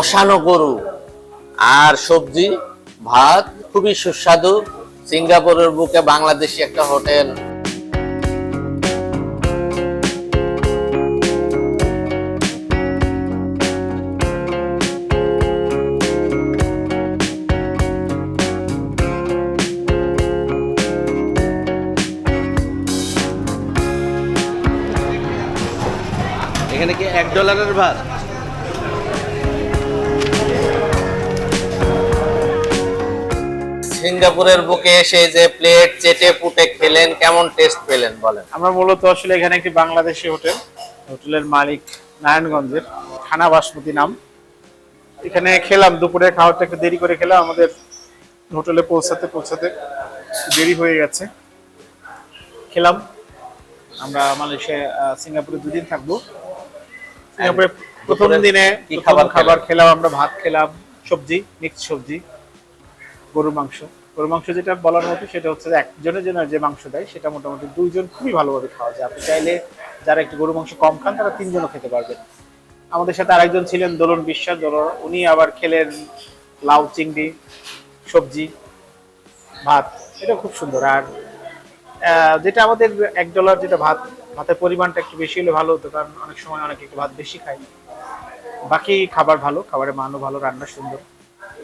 কষানো গরু। আর সবজি, ভাত খুবই সুস্বাদু। সিঙ্গাপুরের বুকে বাংলাদেশি একটা হোটেল। এখানে কি এক ডলারের ভাত? সিঙ্গাপুরের বুকে এসে যে প্লেট চেটে পুটে খেলেন কেমন টেস্ট পেলেন বলেন? আমরা মূলত আসলে এখানে একটি বাংলাদেশি হোটেল হোটেলের মালিক নারায়ণগঞ্জের খানা বাসমতি নাম। এখানে খেলাম দুপুরে খাওয়াটা একটু দেরি করে খেলাম আমাদের হোটেলে পৌঁছাতে পৌঁছাতে দেরি হয়ে গেছে। খেলাম। আমরা মালয়েশিয়া সিঙ্গাপুরে দুদিন থাকব। সিঙ্গাপুরে প্রথম দিনে খাবার খাবার খেলাম আমরা ভাত খেলাম সবজি মিক্স সবজি। গরুর মাংস। গরুর মাংস যেটা বলার মতো সেটা হচ্ছে একজনের জন্য যে মাংস দেয়, সেটা মোটামুটি দুইজন খুবই ভালোভাবে খাওয়া যায়। আপনি চাইলে যারা একটু গরু মাংস কম খান, তারা তিনজনও খেতে পারবেন। আমাদের সাথে আরেকজন ছিলেন দোলন বিশ্বাস। দোলন, উনি আবার খেলেন লাউ, চিংড়ি, সবজি, ভাত। এটা খুব সুন্দর। আর যেটা আমাদের এক ডলার যেটা ভাত, ভাতের পরিমাণটা একটু বেশি হলে ভালো হতো, কারণ অনেক সময় অনেকে একটু ভাত বেশি খায়। বাকি খাবার ভালো, খাবারের মানও ভালো, রান্না সুন্দর।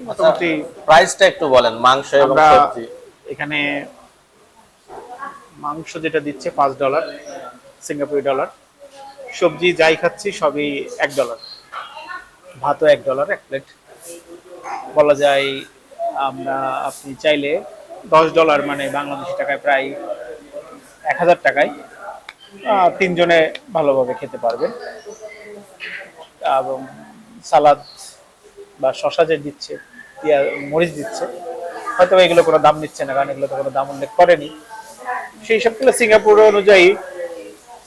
মোটামুটি প্রাইসটা একটু বলেন মাংস এবং সবজি। এখানে মাংস যেটা দিচ্ছে পাঁচ ডলার সিঙ্গাপুরি ডলার সবজি যাই খাচ্ছি সবই এক ডলার ভাতও এক ডলার এক প্লেট বলা যায় আমরা আপনি চাইলে দশ ডলার মানে বাংলাদেশি টাকায় প্রায় এক হাজার টাকায় তিনজনে ভালোভাবে খেতে পারবেন। এবং সালাদ বা শশা যে দিচ্ছে মরিচ দিচ্ছে হয়তো এগুলো কোনো দাম নিচ্ছে না, কারণ এগুলো তো কোনো দাম উল্লেখ করেনি। সেই সবগুলো সিঙ্গাপুর অনুযায়ী,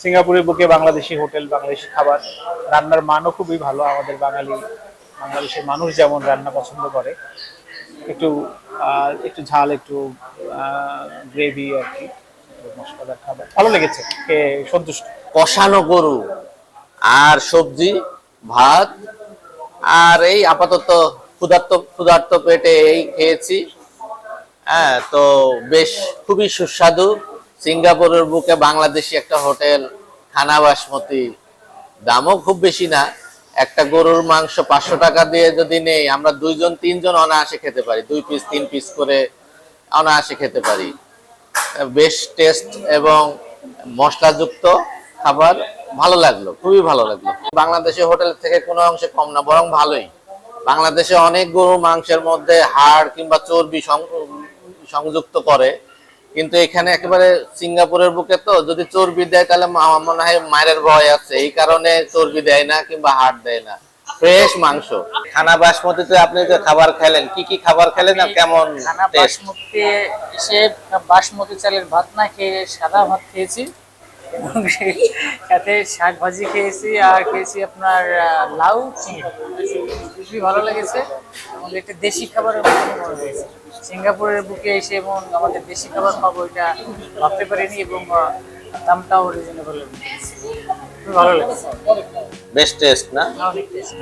সিঙ্গাপুরের বুকে বাংলাদেশি হোটেল, বাংলাদেশি খাবার, রান্নার মানও খুবই ভালো। আমাদের বাঙালি, বাংলাদেশের মানুষ যেমন রান্না পছন্দ করে, একটু একটু ঝাল, একটু গ্রেভি আর কি, মশলাদার খাবার। ভালো লেগেছে সন্তুষ্ট। কষানো গরু আর সবজি, ভাত আর এই আপাতত ক্ষুধার্ত ক্ষুধার্ত পেটে এই খেয়েছি। হ্যাঁ তো বেশ খুবই সুস্বাদু। সিঙ্গাপুরের বুকে বাংলাদেশি একটা হোটেল খানা বাসমতি দামও খুব বেশি না। একটা গরুর মাংস পাঁচশো টাকা দিয়ে যদি নেই, আমরা দুইজন, তিনজন অনায়াসে খেতে পারি। দুই পিস তিন পিস করে অনায়াসে খেতে পারি। বেশ টেস্ট এবং মশলাযুক্ত খাবার। ভালো লাগল, খুবই ভালো লাগল। বাংলাদেশের হোটেল থেকে কোনো অংশে কম না বরং ভালোই। বাংলাদেশে অনেক গরু মাংসের মধ্যে হাড় কিংবা চর্বি সংযুক্ত করে কিন্তু এখানে একেবারে সিঙ্গাপুরের বুকে তো যদি চর্বি দেয় তাহলে আমার মনে হয় মায়ের ভয় আছে। এই কারণে চর্বি দেয় না কিংবা হাড় দেয় না। ফ্রেশ মাংস। খানা বাসমতিতে আপনি যে খাবার খেলেন কি কি খাবার খেলেন আর কেমন খানা বাসমতি এসে বাসমতি চালের ভাত না খেয়ে সাদা ভাত খেয়েছি। সাথে শাক ভাজি খেয়েছি আর খেয়েছি আপনার লাউ চিংড়ি। খুবই ভালো লেগেছে। আমাদের একটা দেশি খাবারের মনে হয়েছে। সিঙ্গাপুরের বুকে এসে এবং আমাদের দেশি খাবার পাবো এটা ভাবতে পারিনি এবং দামটাও রিজনেবল খুবই ভালো লেগেছে। বেস্ট টেস্ট না? অনেক টেস্ট